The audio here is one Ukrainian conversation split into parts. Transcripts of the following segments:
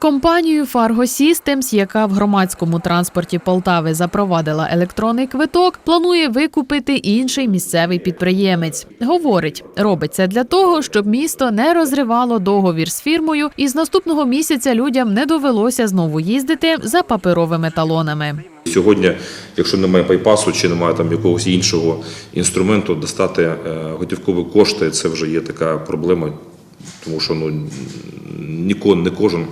Компанію Fargo Systems, яка в громадському транспорті Полтави запровадила електронний квиток, планує викупити інший місцевий підприємець. Говорить, робить це для того, щоб місто не розривало договір з фірмою, і з наступного місяця людям не довелося знову їздити за паперовими талонами. Сьогодні, якщо немає пайпасу чи немає там якогось іншого інструменту, достати е, готівкові кошти це вже є така проблема, тому що ну ніко, не кожен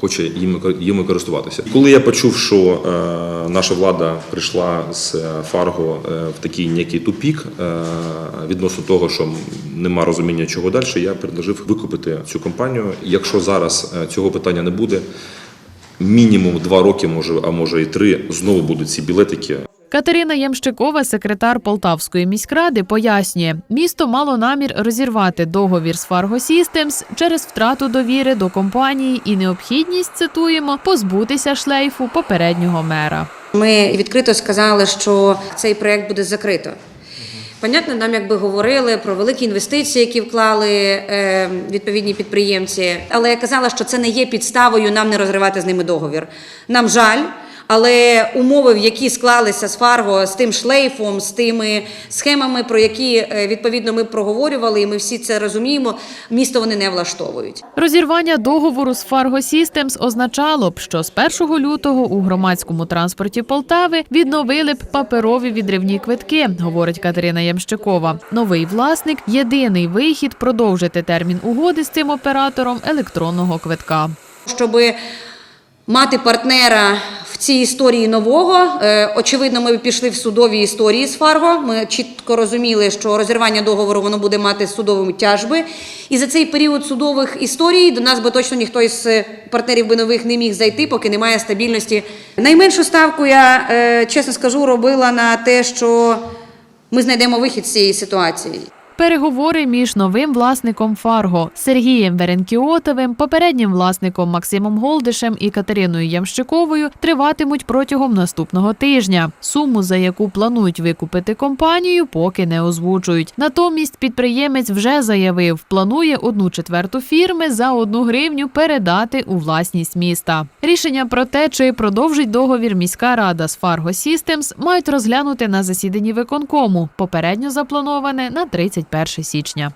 хоче їми, їми користуватися. Коли я почув, що е, наша влада прийшла з Фарго е, в такий некий тупік е, відносно того, що нема розуміння, чого далі, я предложив викупити цю компанію. Якщо зараз е, цього питання не буде, мінімум два роки, може, а може і три, знову будуть ці білетики. Катерина Ямщикова, секретар Полтавської міськради, пояснює, місто мало намір розірвати договір з Fargo Systems через втрату довіри до компанії і необхідність цитуємо позбутися шлейфу попереднього мера. Ми відкрито сказали, що цей проект буде закрито. Понятно, нам якби говорили про великі інвестиції, які вклали е, відповідні підприємці. Але я казала, що це не є підставою нам не розривати з ними договір. Нам жаль. Але умови, в які склалися з Фарго, з тим шлейфом, з тими схемами, про які е, відповідно ми проговорювали, і ми всі це розуміємо, місто вони не влаштовують. Розірвання договору з Fargo Systems означало б, що з 1 лютого у громадському транспорті Полтави відновили б паперові відривні квитки, говорить Катерина Ямщикова. Новий власник єдиний вихід продовжити термін угоди з цим оператором електронного квитка. Щоб мати партнера цій історії нового, е, очевидно, ми пішли в судові історії з Фарго. Ми чітко розуміли, що розірвання договору воно буде мати судові тяжби. І за цей період судових історій до нас би точно ніхто із е, партнерів би нових не міг зайти, поки немає стабільності. Найменшу ставку я е, чесно скажу, робила на те, що ми знайдемо вихід з цієї ситуації. Переговори між новим власником Фарго Сергієм Веренкіотовим, попереднім власником Максимом Голдишем і Катериною Ямщиковою триватимуть протягом наступного тижня. Суму, за яку планують викупити компанію, поки не озвучують. Натомість підприємець вже заявив, планує одну четверту фірми за одну гривню передати у власність міста. Рішення про те, чи продовжить договір міська рада з Fargo Systems, мають розглянути на засіданні виконкому, попередньо заплановане на 31 січня.